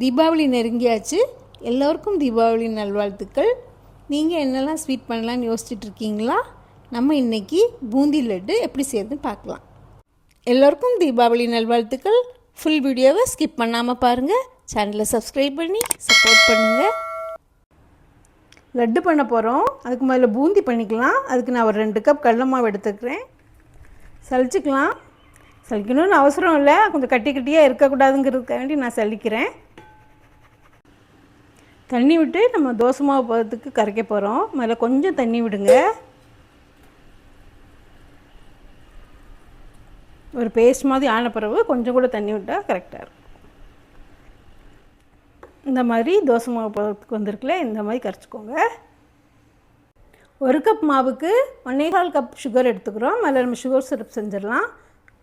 தீபாவளி நெருங்கியாச்சு. எல்லோருக்கும் தீபாவளி நல்வாழ்த்துக்கள். நீங்கள் என்னெல்லாம் ஸ்வீட் பண்ணலான்னு யோசிச்சுட்ருக்கீங்களா நம்ம இன்றைக்கி பூந்தி லட்டு எப்படி செய்யறதுன்னு பார்க்கலாம். எல்லோருக்கும் தீபாவளி நல்வாழ்த்துக்கள். ஃபுல் வீடியோவை ஸ்கிப் பண்ணாமல் பாருங்கள் சேனலை சப்ஸ்கிரைப் பண்ணி சப்போர்ட் பண்ணுங்கள் லட்டு பண்ண போகிறோம் அதுக்கு முதல்ல பூந்தி பண்ணிக்கலாம். அதுக்கு நான் ஒரு ரெண்டு கப் கடலை எடுத்துக்கிறேன். சலிச்சுக்கலாம். சலிக்கணும்னு அவசரம் இல்லை. கொஞ்சம் கட்டி கட்டியாக இருக்கக்கூடாதுங்கிறதுக்காக வேண்டி நான் சலிக்கிறேன். தண்ணி விட்டு நம்ம தோசை மாவு பதத்துக்கு கரைக்க போகிறோம் முதல்ல கொஞ்சம் தண்ணி விடுங்க. ஒரு பேஸ்ட் மாதிரி ஆன பிறகு கொஞ்சம் கூட தண்ணி விட்டால் கரெக்டாக இருக்கும். இந்த மாதிரி தோசை மாவு பதத்துக்கு வந்திருக்குல்ல இந்த மாதிரி கரைச்சிக்கோங்க. ஒரு கப் மாவுக்கு ஒன்றே கால் கப் சுகர் எடுத்துக்கிறோம். அதில் நம்ம சுகர் சிரப் செஞ்சிடலாம்.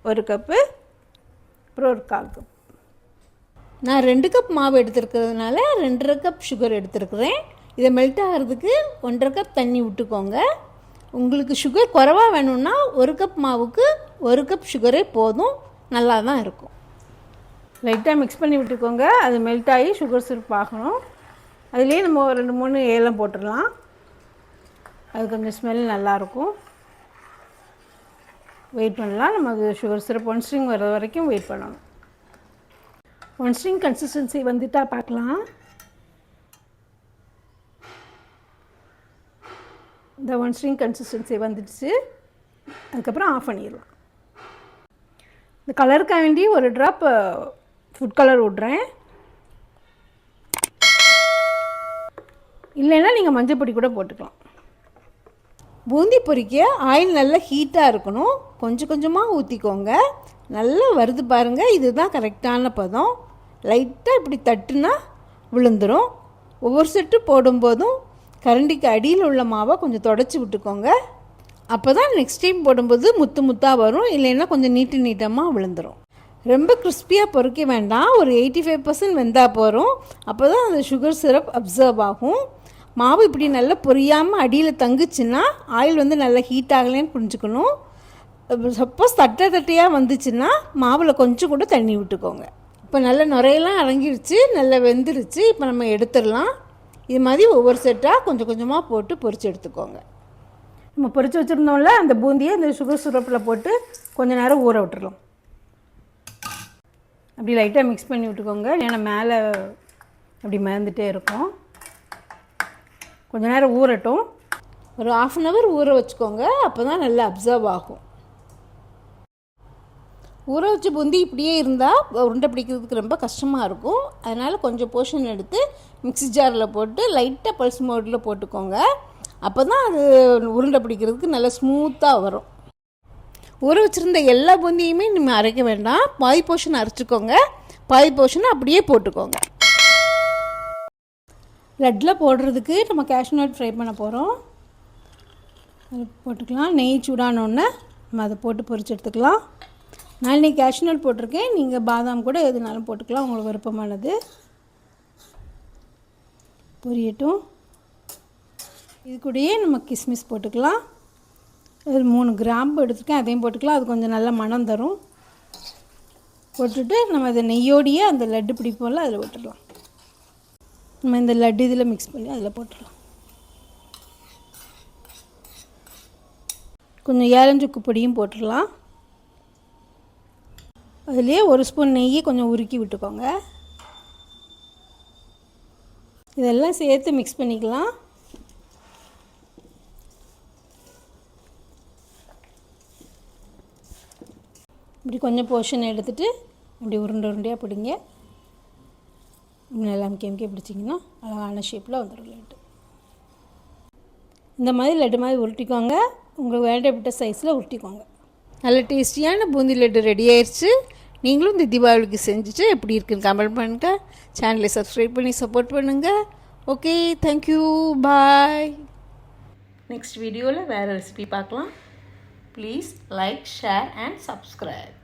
ஒரு கப்பு அப்புறம் ஒரு கால் கப் நான் ரெண்டு கப் மாவு எடுத்துருக்கிறதுனால ரெண்டரை கப் சுகர் எடுத்துருக்குறேன். இதை மெல்ட் ஆகிறதுக்கு ஒன்றரை கப் தண்ணி விட்டுக்கோங்க. உங்களுக்கு சுகர் குறவாக வேணும்னா ஒரு கப் மாவுக்கு ஒரு கப் சுகரே போதும். நல்லா தான் இருக்கும் லைட்டாக மிக்ஸ் பண்ணி விட்டுக்கோங்க. அது மெல்ட் ஆகி சுகர் சிரப் ஆகணும். அதுலேயே நம்ம ரெண்டு மூணு ஏலம் போட்டுடலாம். அது கொஞ்சம் ஸ்மெல் நல்லாயிருக்கும் வெயிட் பண்ணலாம். நம்ம அது சுகர் சிரப் ஒன் ஸ்ட்ரிங் வர வரைக்கும் வெயிட் பண்ணணும். ஒன் ஸ்ட்ரிங் கன்சிஸ்டன்சி வந்துட்டா பார்க்கலாம். இந்த ஒன் ஸ்ட்ரிங் கன்சிஸ்டன்சி வந்துடுச்சு. அதுக்கப்புறம் ஆஃப் பண்ணிடலாம். இந்த கலருக்காக வேண்டி ஒரு ட்ராப் ஃபுட் கலர் விட்றேன். இல்லைன்னா நீங்கள் மஞ்சள் பொடி கூட போட்டுக்கலாம். பூந்தி பொரிக்க ஆயில் நல்லா ஹீட்டாக இருக்கணும். கொஞ்சம் கொஞ்சமாக ஊற்றிக்கோங்க நல்லா வருது பாருங்கள் இதுதான் கரெக்டான பதம். லைட்டாக இப்படி தட்டுனா விழுந்துடும் ஒவ்வொரு செட்டு போடும்போதும் கரண்டிக்கு அடியில் உள்ள மாவை கொஞ்சம் தொடச்சி விட்டுக்கோங்க. அப்போ தான் நெக்ஸ்ட் டைம் போடும்போது முத்து முத்தாக வரும் இல்லைன்னா கொஞ்சம் நீட்டு நீட்டமாக விழுந்துடும் ரொம்ப கிறிஸ்பியாக பொறுக்க வேண்டாம். ஒரு எயிட்டி ஃபைவ் பர்சன்ட் வெந்தால் போகிறோம் அப்போ தான் அந்த சுகர் சிரப் அப்சர்வ் ஆகும். மாவு இப்படி நல்லா பொரியாமல் அடியில் தங்குச்சுன்னா ஆயில் வந்து நல்லா ஹீட் ஆகலைன்னு புரிஞ்சுக்கணும். சப்போஸ் தட்டை தட்டையாக வந்துச்சுன்னா மாவில் கொஞ்சம் கூட தண்ணி விட்டுக்கோங்க. இப்போ நல்ல நுரையெல்லாம் அடங்கிருச்சு நல்லா வெந்துருச்சு இப்போ நம்ம எடுத்துடலாம். இது மாதிரி ஒவ்வொரு செட்டாக கொஞ்சம் கொஞ்சமாக போட்டு பொரிச்சு எடுத்துக்கோங்க. நம்ம பொரிச்சு வச்சுருந்தோம்ல அந்த பூந்தியை இந்த சுகர் சிரப்பில் போட்டு கொஞ்சம் நேரம் ஊற விட்டுறலாம். அப்படி லைட்டாக மிக்ஸ் பண்ணி விட்டுக்கோங்க ஏன்னா மேலே அப்படி மறந்துட்டே இருக்கும். கொஞ்ச நேரம் ஊறட்டும். ஒரு ஆஃப் அன் ஹவர் ஊற வச்சுக்கோங்க அப்போ தான் நல்லா அப்சர்வ் ஆகும். ஊற வச்ச பூந்தி இப்படியே இருந்தால் உருண்டை பிடிக்கிறதுக்கு ரொம்ப கஷ்டமாக இருக்கும். அதனால் கொஞ்சம் போர்ஷன் எடுத்து மிக்ஸி ஜாரில் போட்டு லைட்டாக பல்ஸ் மோடில் போட்டுக்கோங்க. அப்போ தான் அது உருண்டை பிடிக்கிறதுக்கு நல்லா ஸ்மூத்தாக வரும். ஊற வச்சுருந்த எல்லா பூந்தியுமே நம்ம அரைக்க வேண்டாம். பாதி போர்ஷன் அரைச்சிக்கோங்க. பாதி போர்ஷனை அப்படியே போட்டுக்கோங்க. லட்டில் போடுறதுக்கு நம்ம கேஷ்நட் ஃப்ரை பண்ண போகிறோம் அது போட்டுக்கலாம். நெய் சூடானோடனே நம்ம அதை போட்டு பொறிச்சு எடுத்துக்கலாம். நான் இன்றைக்கி கேஷ்நட் போட்டிருக்கேன். நீங்கள் பாதாம் கூட எதுனாலும் போட்டுக்கலாம். உங்களுக்கு விருப்பமானது. பொரியட்டும். இது கூடயே நம்ம கிஸ்மிஸ் போட்டுக்கலாம். ஒரு மூணு கிராம்பு எடுத்துருக்கேன். அதையும் போட்டுக்கலாம். அது கொஞ்சம் நல்ல மனம் தரும். போட்டுட்டு நம்ம அதை நெய்யோடையே அந்த லட்டு பிடிப்போம்ல அதில் போட்டுடலாம். நம்ம இந்த லட்டு இதில் மிக்ஸ் பண்ணி அதில் போட்டுடலாம். கொஞ்சம் ஏலஞ்சுக்கு பொடியும் போட்டுடலாம். அதுலேயே ஒரு ஸ்பூன் நெய்யை கொஞ்சம் உருக்கி விட்டுக்கோங்க. இதெல்லாம் சேர்த்து மிக்ஸ் பண்ணிக்கலாம். இப்படி கொஞ்சம் போர்ஷன் எடுத்துகிட்டு இப்படி உருண்டை உருண்டையாக பிடிங்க. நல்லா அமுக்கி அமுக்கி பிடிச்சிங்கன்னா அழகான ஷேப்பில் வந்துடும் லட்டு இந்த மாதிரி லட்டு மாதிரி உருட்டிக்கோங்க. உங்களுக்கு வேண்டப்பட்ட சைஸில் உருட்டிக்கோங்க. நல்ல டேஸ்டியான பூந்தி லட்டு ரெடி ஆயிடுச்சு நீங்களும் இந்த தீபாவளிக்கு செஞ்சுட்டு எப்படி இருக்குன்னு கமெண்ட் பண்ணுங்கள் சேனலை சப்ஸ்கிரைப் பண்ணி சப்போர்ட் பண்ணுங்கள் ஓகே தேங்க்யூ பாய் நெக்ஸ்ட் வீடியோவில் வேறு ரெசிபி பார்க்கலாம். Please like share and subscribe